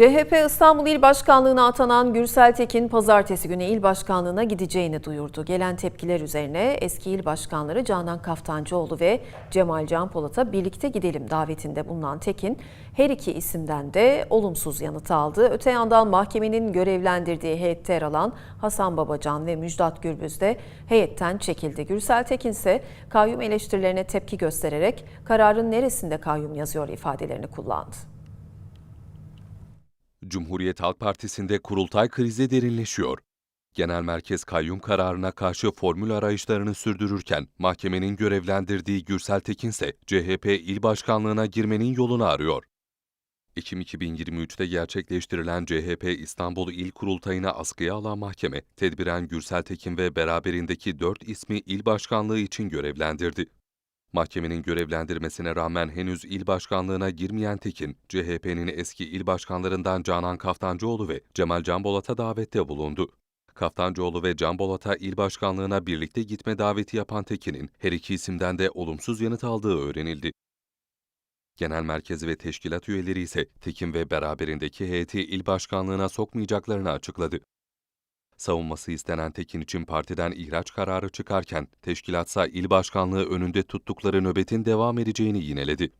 CHP İstanbul İl Başkanlığı'na atanan Gürsel Tekin pazartesi günü il başkanlığına gideceğini duyurdu. Gelen tepkiler üzerine eski il başkanları Canan Kaftancıoğlu ve Cemal Can Polat'a birlikte gidelim davetinde bulunan Tekin her iki isimden de olumsuz yanıt aldı. Öte yandan mahkemenin görevlendirdiği heyette yer alan Hasan Babacan ve Müjdat Gürbüz de heyetten çekildi. Gürsel Tekin ise kayyum eleştirilerine tepki göstererek kararın neresinde kayyum yazıyor ifadelerini kullandı. Cumhuriyet Halk Partisi'nde kurultay krizi derinleşiyor. Genel merkez kayyum kararına karşı formül arayışlarını sürdürürken mahkemenin görevlendirdiği Gürsel Tekin ise CHP il başkanlığına girmenin yolunu arıyor. Ekim 2023'te gerçekleştirilen CHP İstanbul İl Kurultayı'na askıya alan mahkeme, tedbiren Gürsel Tekin ve beraberindeki dört ismi il başkanlığı için görevlendirdi. Mahkemenin görevlendirmesine rağmen henüz il başkanlığına girmeyen Tekin, CHP'nin eski il başkanlarından Canan Kaftancıoğlu ve Cemal Canbolat'a davette bulundu. Kaftancıoğlu ve Canbolat'a il başkanlığına birlikte gitme daveti yapan Tekin'in her iki isimden de olumsuz yanıt aldığı öğrenildi. Genel merkez ve teşkilat üyeleri ise Tekin ve beraberindeki heyeti il başkanlığına sokmayacaklarını açıkladı. Savunması istenen Tekin için partiden ihraç kararı çıkarken teşkilatsa il başkanlığı önünde tuttukları nöbetin devam edeceğini yineledi.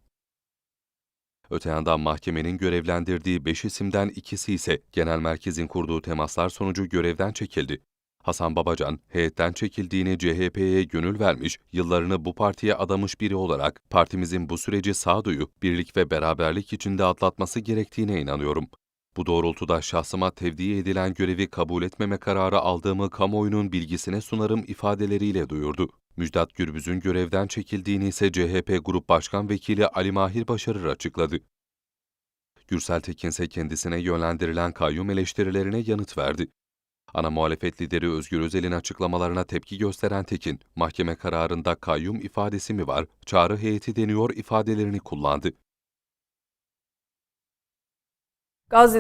Öte yandan mahkemenin görevlendirdiği 5 isimden ikisi ise genel merkezin kurduğu temaslar sonucu görevden çekildi. Hasan Babacan, heyetten çekildiğini CHP'ye gönül vermiş, yıllarını bu partiye adamış biri olarak partimizin bu süreci sağduyu, birlik ve beraberlik içinde atlatması gerektiğine inanıyorum. Bu doğrultuda şahsıma tevdi edilen görevi kabul etmeme kararı aldığımı kamuoyunun bilgisine sunarım ifadeleriyle duyurdu. Müjdat Gürbüz'ün görevden çekildiğini ise CHP Grup Başkan Vekili Ali Mahir Başarır açıkladı. Gürsel Tekin ise kendisine yönlendirilen kayyum eleştirilerine yanıt verdi. Ana muhalefet lideri Özgür Özel'in açıklamalarına tepki gösteren Tekin, mahkeme kararında kayyum ifadesi mi var, çağrı heyeti deniyor ifadelerini kullandı. Gazze